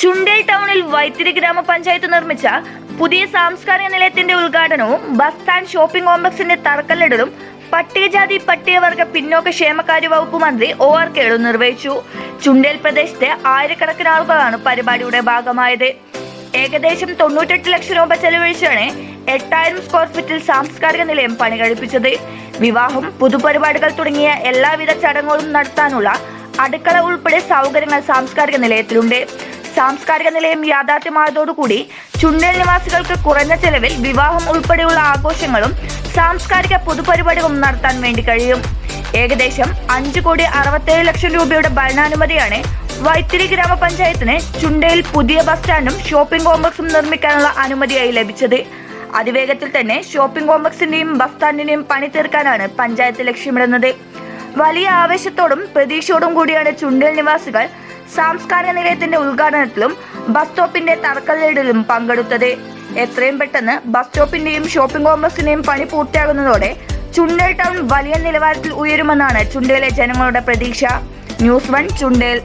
ചുണ്ടേൽ ടൗണിൽ വൈത്തിരി ഗ്രാമപഞ്ചായത്ത് നിർമ്മിച്ച പുതിയ സാംസ്കാരിക നിലയത്തിന്റെ ഉദ്ഘാടനവും ബസ് സ്റ്റാൻഡ് ഷോപ്പിംഗ് കോംപ്ലക്സിന്റെ തറക്കല്ലിടലും പട്ടികജാതി പട്ടികവർഗ പിന്നോക്ക ക്ഷേമകാര്യ വകുപ്പ് മന്ത്രി ഒ ആർ കേളു നിർവഹിച്ചു. ചുണ്ടേൽ പ്രദേശത്തെ ആയിരക്കണക്കിന് ആളുകളാണ് പരിപാടിയുടെ ഭാഗമായത്. ഏകദേശം തൊണ്ണൂറ്റെട്ട് ലക്ഷം രൂപ ചെലവഴിച്ചാണ് എട്ടായിരം സ്ക്വയർ ഫീറ്റിൽ സാംസ്കാരിക നിലയം പണി കഴിപ്പിച്ചത് വിവാഹം പൊതുപരിപാടികൾ തുടങ്ങിയ എല്ലാവിധ ചടങ്ങുകളും നടത്താനുള്ള അടുക്കള ഉൾപ്പെടെ സൗകര്യങ്ങൾ സാംസ്കാരിക നിലയത്തിലുണ്ട്. സാംസ്കാരിക നിലയം യാഥാർത്ഥ്യമായതോടുകൂടി ചുണ്ടൽ നിവാസികൾക്ക് കുറഞ്ഞ ചെലവിൽ വിവാഹം ഉൾപ്പെടെയുള്ള ആഘോഷങ്ങളും സാംസ്കാരിക പൊതുപരിപാടികളും നടത്താൻ വേണ്ടി കഴിയും. ഏകദേശം അഞ്ച് കോടി അറുപത്തേഴ് ലക്ഷം രൂപയുടെ ഭരണാനുമതിയാണ് വൈത്തിരി ഗ്രാമപഞ്ചായത്തിന് ചുണ്ടയിൽ പുതിയ ബസ് സ്റ്റാൻഡും ഷോപ്പിംഗ് കോംപ്ലക്സും നിർമ്മിക്കാനുള്ള അനുമതിയായി ലഭിച്ചത്. അതിവേഗത്തിൽ തന്നെ ഷോപ്പിംഗ് കോംപ്ലക്സിന്റെയും ബസ് സ്റ്റാൻഡിന്റെയും പണി തീർക്കാനാണ് പഞ്ചായത്ത് ലക്ഷ്യമിടുന്നത്. വലിയ ആവേശത്തോടും പ്രതീക്ഷയോടും കൂടിയാണ് ചുണ്ടൽ നിവാസികൾ സാംസ്കാരിക നിലയത്തിന്റെ ഉദ്ഘാടനത്തിലും ബസ് സ്റ്റോപ്പിന്റെ തറക്കല്ലിടലും പങ്കെടുത്തത്. എത്രയും പെട്ടെന്ന് ബസ് സ്റ്റോപ്പിന്റെയും ഷോപ്പിംഗ് കോംപ്ലക്സിന്റെയും പണി പൂർത്തിയാകുന്നതോടെ ചുണ്ടൽ ടൗൺ വലിയ നിലവാരത്തിൽ ഉയരുമെന്നാണ് ചുണ്ടയിലെ ജനങ്ങളുടെ പ്രതീക്ഷ. News one Chundale.